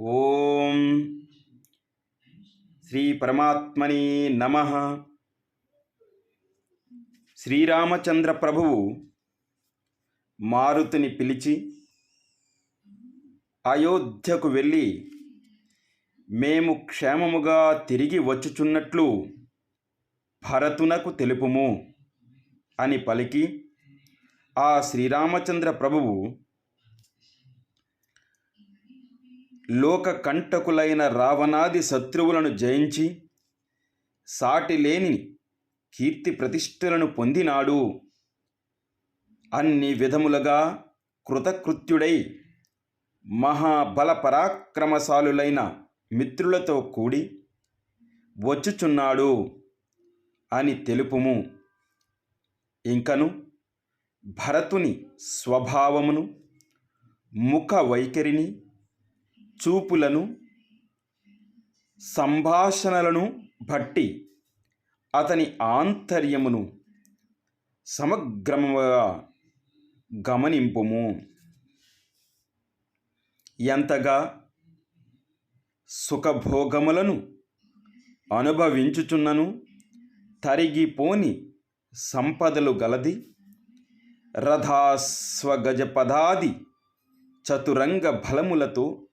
ఓం శ్రీ పరమాత్మని నమ. శ్రీరామచంద్ర ప్రభువు మారుతిని పిలిచి అయోధ్యకు వెళ్ళి మేము క్షేమముగా తిరిగి వచ్చుచున్నట్లు భరతునకు తెలుపుము అని పలికి ఆ శ్రీరామచంద్ర ప్రభువు లోక కంటకులైన రావణాది శత్రువులను జయించి సాటి లేని కీర్తి ప్రతిష్టలను పొందినాడు. అన్ని విధములుగా కృతకృత్యుడై మహాబల పరాక్రమశాలులైన మిత్రులతో కూడి వచ్చుచున్నాడు అని తెలుపుము. ఇంకను భరతుని స్వభావమును ముఖ వైఖరిని చూపులను సంభాషణలను బట్టి అతని ఆంతర్యమును సమగ్రముగా గమనింపుము. ఎంతగా సుఖభోగములను అనుభవించుచున్నను తరిగిపోని సంపదలు గలది రథాస్వగజపదాది చతురంగ బలములతో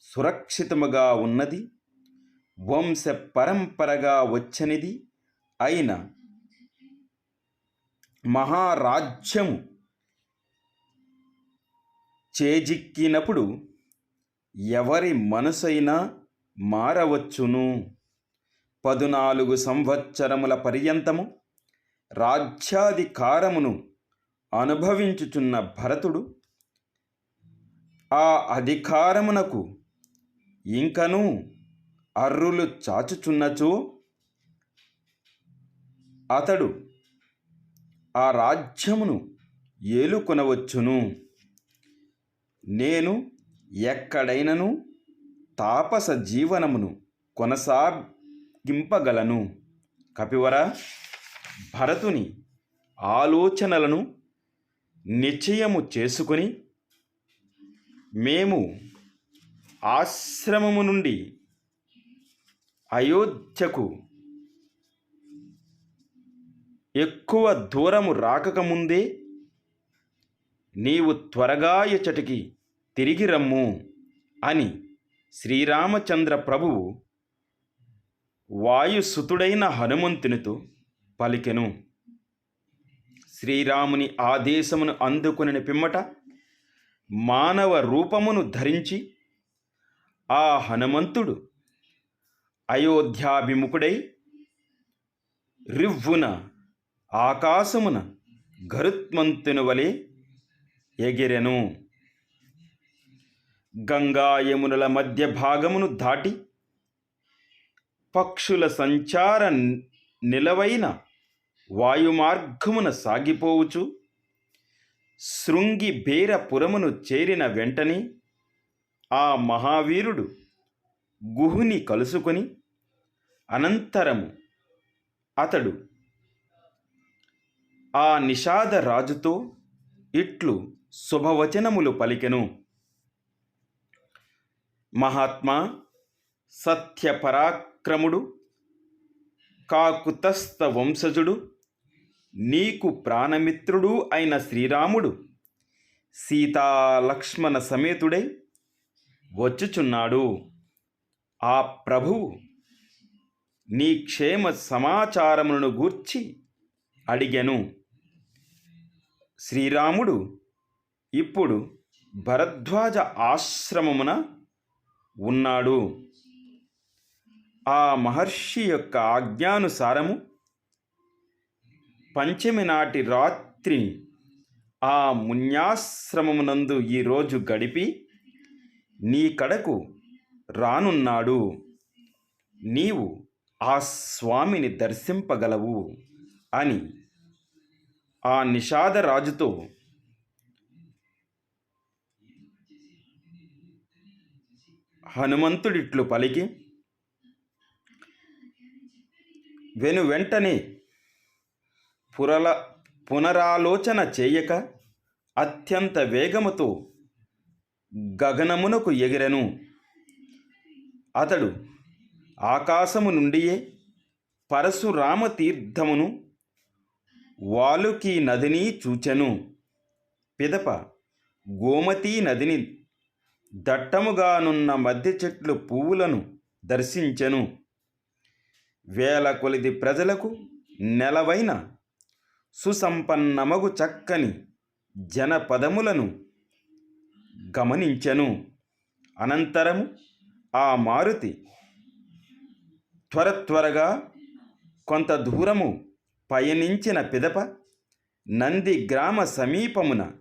సురక్షితముగా ఉన్నది వంశ పరంపరగా వచ్చనిది అయిన మహారాజ్యము చేజిక్కినప్పుడు ఎవరి మనసైనా మారవచ్చును. పదునాలుగు సంవత్సరముల పర్యంతము రాజ్యాధికారమును అనుభవించుచున్న భరతుడు ఆ అధికారమునకు ఇంకనూ అర్రులు చాచుచున్నచో అతడు ఆ రాజ్యమును ఏలుకొనవచ్చును. నేను ఎక్కడైనను తాపస జీవనమును కొనసాగింపగలను. కపివర భరతుని ఆలోచనలను నిశ్చయము చేసుకొని మేము ఆశ్రమము నుండి అయోధ్యకు ఎక్కువ దూరము రాకముందే నీవు త్వరగా ఇచ్చటికి తిరిగి రమ్ము అని శ్రీరామచంద్ర ప్రభువు వాయుసుతుడైన హనుమంతునితో పలికెను. శ్రీరాముని ఆదేశమును అందుకుని పిమ్మట మానవ రూపమును ధరించి ఆ హనుమంతుడు అయోధ్యాభిముఖుడై రివ్వున ఆకాశమున గరుత్మంతుని వలె ఎగిరెను. గంగాయమునుల మధ్య భాగమును దాటి పక్షుల సంచార నిలవైన వాయుమార్గమున సాగిపోవుచు శృంగి బేరపురమును చేరిన వెంటనే ఆ మహావీరుడు గుహుని కలుసుకొని అనంతరము అతడు ఆ నిషాద రాజుతో ఇట్లు శుభవచనములు పలికెను. మహాత్మా సత్యపరాక్రముడు కాకుతస్థ వంశజుడు నీకు ప్రాణమిత్రుడు అయిన శ్రీరాముడు సీతాలక్ష్మణ సమేతుడై వచ్చుచున్నాడు. ఆ ప్రభువు నీ క్షేమ సమాచారములను గూర్చి అడిగెను. శ్రీరాముడు ఇప్పుడు భరద్వాజ ఆశ్రమమున ఉన్నాడు. ఆ మహర్షి యొక్క ఆజ్ఞానుసారము పంచమి నాటి రాత్రి ఆ మున్యాశ్రమమునందు ఈరోజు గడిపి నీ కడకు రానున్నాడు. నీవు ఆ స్వామిని దర్శింపగలవు అని ఆ నిషాదరాజుతో హనుమంతుడిట్లు పలికి వెను వెంటనే పురల పునరాలోచన చేయక అత్యంత వేగముతో గగనమునకు ఎగిరెను. అతడు ఆకాశము నుండియే పరశురామ తీర్థమును వాలుకి నదిని చూచెను. పిదప గోమతీ నదిని దట్టముగానున్న మధ్య చెట్లు పువ్వులను దర్శించెను. వేల కొలిది ప్రజలకు నెలవైన సుసంపన్నమగు చక్కని జనపదములను గమనించెను. అనంతరము ఆ మారుతి త్వర త్వరగా కొంత దూరము పయనించిన పిదప నంది గ్రామ సమీపమున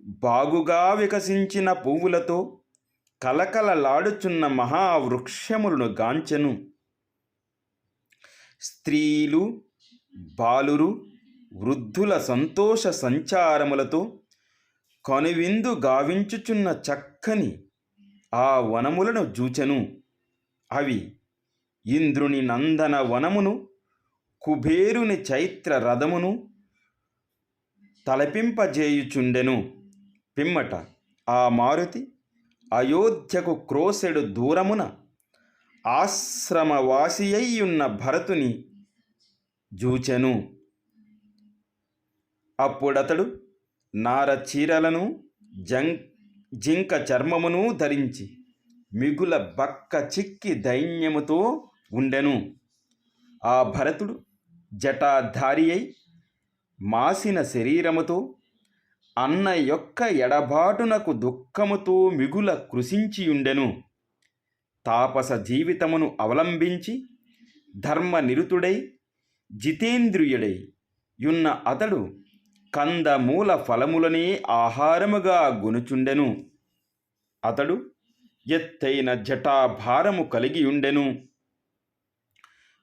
బాగుగా వికసించిన పువ్వులతో కలకలలాడుచున్న మహావృక్షములను గాంచెను. స్త్రీలు బాలురు వృద్ధుల సంతోష సంచారములతో కనువిందు గావించుచున్న చక్కని ఆ వనములను జూచెను. అవి ఇంద్రుని నందన వనమును కుబేరుని చైత్ర రథమును తలపింపజేయుచుండెను. పిమ్మట ఆ మారుతి అయోధ్యకు క్రోసెడు దూరమున ఆశ్రమవాసియ్యున్న భరతుని జూచెను. అప్పుడతడు నార చీరలను జం జింక చర్మమును ధరించి మిగుల బక్క చిక్కి దైన్యముతో ఉండెను. ఆ భరతుడు జటాధారి అయి మాసిన శరీరముతో అన్న యొక్క ఎడబాటునకు దుఃఖముతో మిగుల కృషించియుండెను తాపస జీవితమును అవలంబించి ధర్మనిరుతుడై జితేంద్రియుడై యున్న అతడు కందమూల ఫలములనే ఆహారముగా గునుచుండెను. అతడు ఎత్తైన జటాభారము కలిగియుండెను.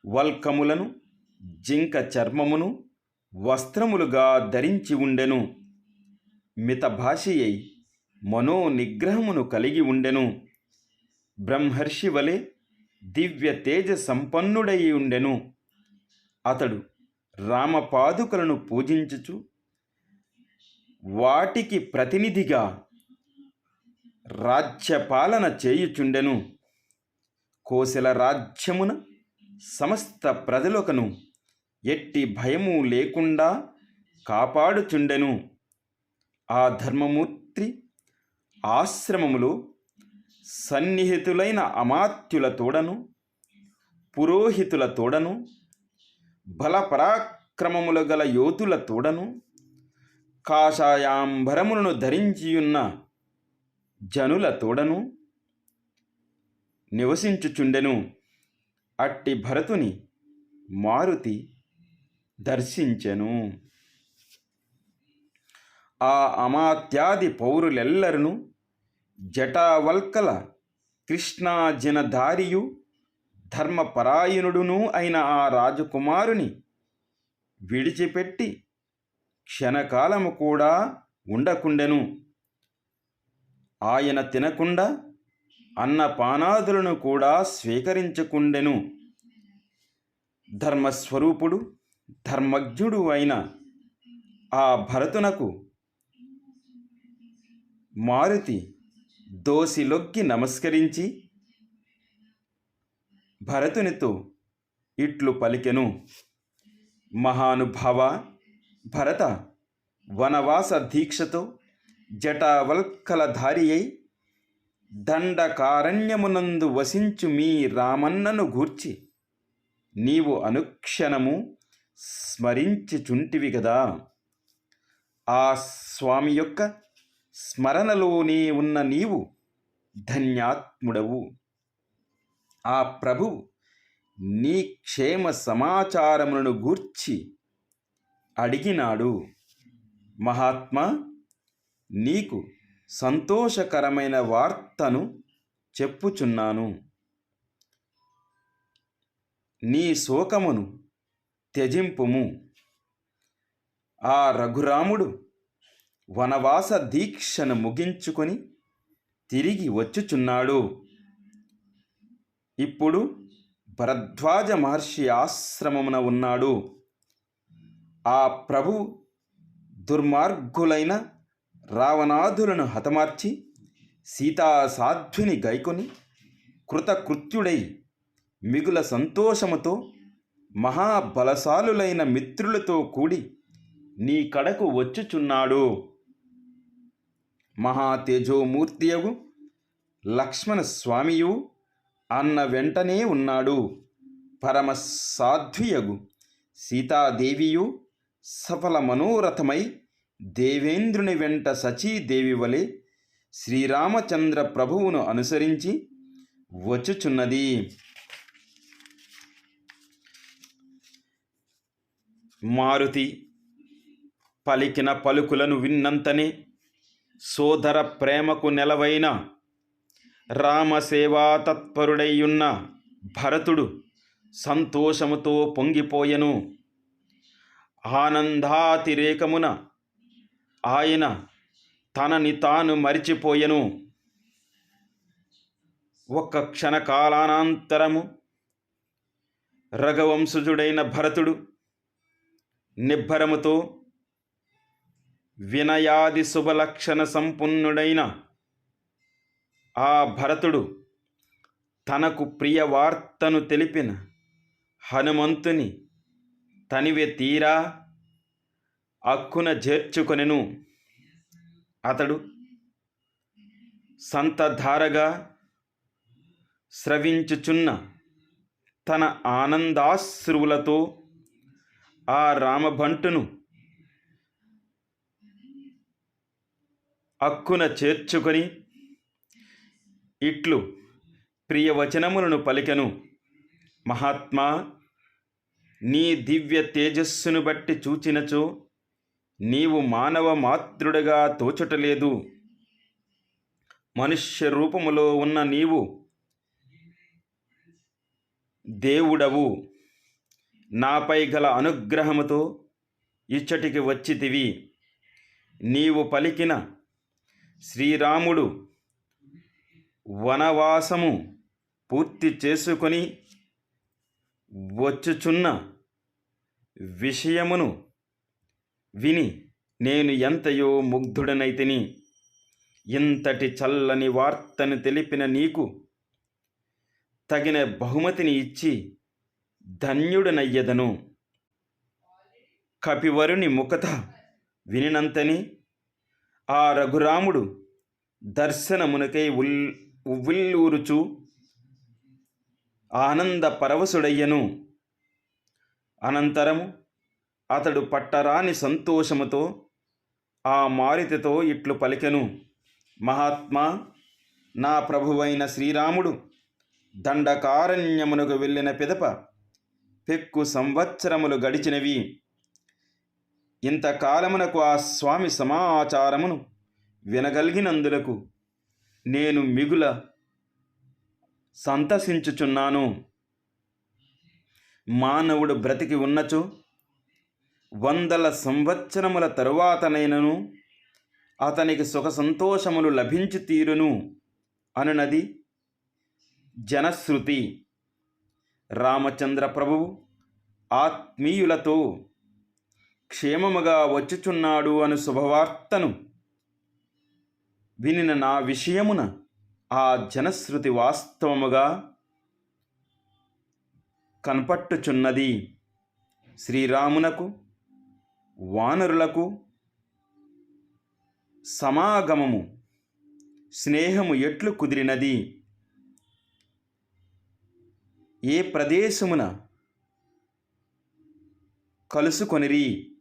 వల్కములను జింక చర్మమును వస్త్రములుగా ధరించి ఉండెను మితభాషి అయి మనోనిగ్రహమును కలిగి ఉండెను బ్రహ్మర్షి వలె దివ్య తేజ సంపన్నుడై ఉండెను అతడు రామపాదుకలను పూజించుచు వాటికి ప్రతినిధిగా రాజ్యపాలన చేయుచుండెను. కోశల రాజ్యమున సమస్త ప్రజలకను ఎట్టి భయము లేకుండా కాపాడుచుండెను. ఆ ధర్మమూర్తి ఆశ్రమములో సన్నిహితులైన అమాత్యుల తోడను పురోహితుల తోడను బలపరాక్రమములు గల యోధుల తోడను కాషాయాంబరములను ధరించియున్న జనుల తోడను నివసించుచుండెను. అట్టి భరతుని మారుతి దర్శించెను. ఆ అమాత్యాది పౌరులెల్లరను జటావల్కల కృష్ణాజనధారియు ధర్మపరాయణుడును అయిన ఆ రాజకుమారుని విడిచిపెట్టి క్షణకాలము కూడా ఉండకుండెను. ఆయన తినకుండా అన్నపానాదులను కూడా స్వీకరించకుండెను. ధర్మస్వరూపుడు ధర్మజ్ఞుడు అయిన ఆ భరతునకు మారుతి దోసిలొక్కి నమస్కరించి భరతునితో ఇట్లు పలికెను. మహానుభావ భరత వనవాస దీక్షతో జటావల్కలధారి అయి దండకారణ్యమునందు వసించు మీ రామన్నను గూర్చి నీవు అనుక్షణము స్మరించుచుంటివి కదా ఆ స్వామి యొక్క స్మరణలోనే ఉన్న నీవు ధన్యాత్ముడవు. ఆ ప్రభు నీ క్షేమ సమాచారములను గూర్చి అడిగినాడు. మహాత్మా నీకు సంతోషకరమైన వార్తను చెప్పుచున్నాను. నీ శోకమును త్యజింపుము. ఆ రఘురాముడు వనవాస దీక్షను ముగించుకొని తిరిగి వచ్చుచున్నాడు. ఇప్పుడు భరద్వాజ మహర్షి ఆశ్రమమున ఉన్నాడు. ఆ ప్రభు దుర్మార్గులైన రావణాదులను హతమార్చి సీతాసాధ్విని గైకొని కృతకృత్యుడై మిగుల సంతోషముతో మహాబలశాలులైన మిత్రులతో కూడి నీ కడకు వచ్చుచున్నాడు. మహాతేజోమూర్తియగు లక్ష్మణ స్వామియు అన్న వెంటనే ఉన్నాడు. పరమ సాధ్వియగు సీతాదేవియు సఫల మనోరథమై దేవేంద్రుని వెంట సచీదేవి వలె శ్రీరామచంద్ర ప్రభువును అనుసరించి వచ్చుచున్నది. మారుతి పలికిన పలుకులను విన్నంతనే సోదర ప్రేమకు నెలవైన రామసేవా తత్పరుడైయున్న భరతుడు సంతోషముతో పొంగిపోయెను. ఆనందాతిరేకమున ఆయన తనని తాను మరిచిపోయెను. ఒక్క క్షణకాలానంతరము రఘవంశుజుడైన భరతుడు నిబ్బరముతో వినయాది శుభలక్షణ సంపన్నుడైన ఆ భరతుడు తనకు ప్రియ వార్తను తెలిపిన హనుమంతుని తనివె తీరా అక్కున చేర్చుకొనెను అతడు సంతధారగా స్రవించుచున్న తన ఆనందాశ్రువులతో ఆ రామభంటును అక్కున చేర్చుకొని ఇట్లు ప్రియవచనములను పలికెను. మహాత్మా నీ దివ్య తేజస్సును బట్టి చూచినచో నీవు మానవ మాతృడగా తోచటలేదు. మనుష్య రూపములో ఉన్న నీవు దేవుడవు. నాపై గల అనుగ్రహముతో ఇచ్చటికి వచ్చితివి. నీవు పలికిన శ్రీరాముడు వనవాసము పూర్తి చేసుకొని వచ్చుచున్న విషయమును విని నేను ఎంతయో ముగ్ధుడనైతిని. ఇంతటి చల్లని వార్తను తెలిపిన నీకు తగిన బహుమతిని ఇచ్చి ధన్యుడనయ్యదను. కపివరుని ముఖత వినినంతని ఆ రఘురాముడు దర్శనమునకై ఉల్ ఉవ్విల్లూరుచు ఆనంద పరవశుడయ్యను. అనంతరము అతడు పట్టరాని సంతోషముతో ఆ మారుతితో ఇట్లు పలికెను. మహాత్మా నా ప్రభువైన శ్రీరాముడు దండకారణ్యమునకు వెళ్ళిన పిదప పెక్కు సంవత్సరములు గడిచినవి. ఇంతకాలమునకు ఆ స్వామి సమాచారమును వినగలిగినందులకు నేను మిగుల సంతసించుచున్నాను. మానవుడు బ్రతికి ఉన్నచో వందల సంవత్సరముల తరువాతనైనను అతనికి సుఖ సంతోషములు లభించి తీరును అనునది జనశ్రుతి. రామచంద్ర ప్రభువు ఆత్మీయులతో క్షేమముగా వచ్చుచున్నాడు అను శుభవార్తను వినిన నా విషయమున ఆ జనశ్రుతి వాస్తవముగా కనపట్టుచున్నది శ్రీరామునకు వానరులకు సమాగమము స్నేహము ఎట్లు కుదిరినది? ఏ ప్రదేశమున కలుసుకొనిరి?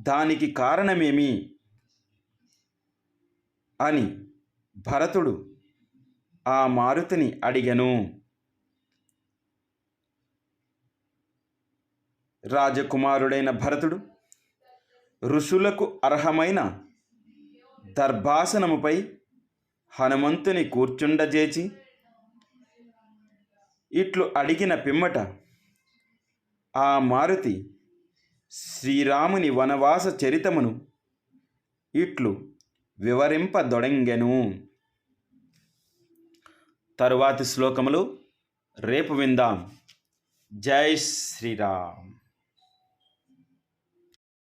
దానికి కారణమేమి? అని భరతుడు ఆ మారుతిని అడిగను. రాజకుమారుడైన భరతుడు ఋషులకు అర్హమైన దర్భాసనముపై హనుమంతుని కూర్చుండజేచి ఇట్లు అడిగిన పిమ్మట ఆ మారుతి శ్రీరాముని వనవాస చరితమును ఇట్లు వివరింపదొడంగెను. తరువాతి శ్లోకములు రేపు విందాం. జై శ్రీరామ్.